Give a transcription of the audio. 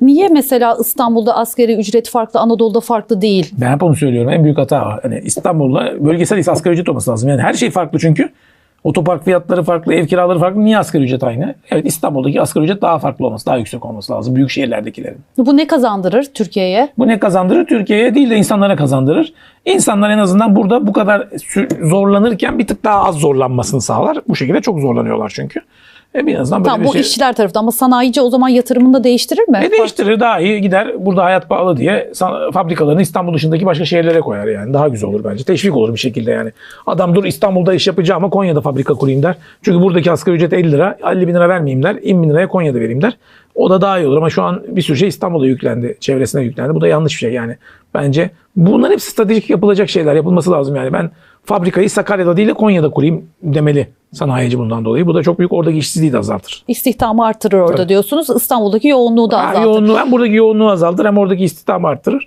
Niye mesela İstanbul'da asgari ücret farklı, Anadolu'da farklı değil? Ben hep onu söylüyorum. En büyük hata o. Hani İstanbul'da bölgesel asgari ücret olması lazım. Yani her şey farklı çünkü. Otopark fiyatları farklı, ev kiraları farklı. Niye asgari ücret aynı? Evet İstanbul'daki asgari ücret daha farklı olması, daha yüksek olması lazım. Büyük şehirlerdekilerin. Bu ne kazandırır Türkiye'ye? Bu ne kazandırır? Türkiye'ye değil de insanlara kazandırır. İnsanlar en azından burada bu kadar zorlanırken bir tık daha az zorlanmasını sağlar. Bu şekilde çok zorlanıyorlar çünkü. E bir azından böyle Tamam bir bu şey... işçiler tarafından ama sanayici o zaman yatırımını da değiştirir mi? E değiştirir daha iyi gider burada hayat pahalı diye fabrikalarını İstanbul dışındaki başka şehirlere koyar yani. Daha güzel olur bence. Teşvik olur bir şekilde yani. Adam dur İstanbul'da iş yapacağım ama Konya'da fabrika kurayım der. Çünkü buradaki asgari ücret 50 lira. 50 bin lira vermeyeyim der. 20 bin liraya Konya'da vereyim der. O da daha iyi olur ama şu an bir sürü şey İstanbul'a yüklendi. Çevresine yüklendi. Bu da yanlış bir şey yani. Bence bunların hepsi stratejik yapılacak şeyler. Yapılması lazım yani. Ben fabrikayı Sakarya'da değil de Konya'da kurayım demeli sanayici bundan dolayı. Bu da çok büyük oradaki işsizliği de azaltır. İstihdamı artırır orada Tabii. diyorsunuz. İstanbul'daki yoğunluğu da azaltır. yoğunluğu, hem buradaki yoğunluğu azaltır hem oradaki istihdamı arttırır.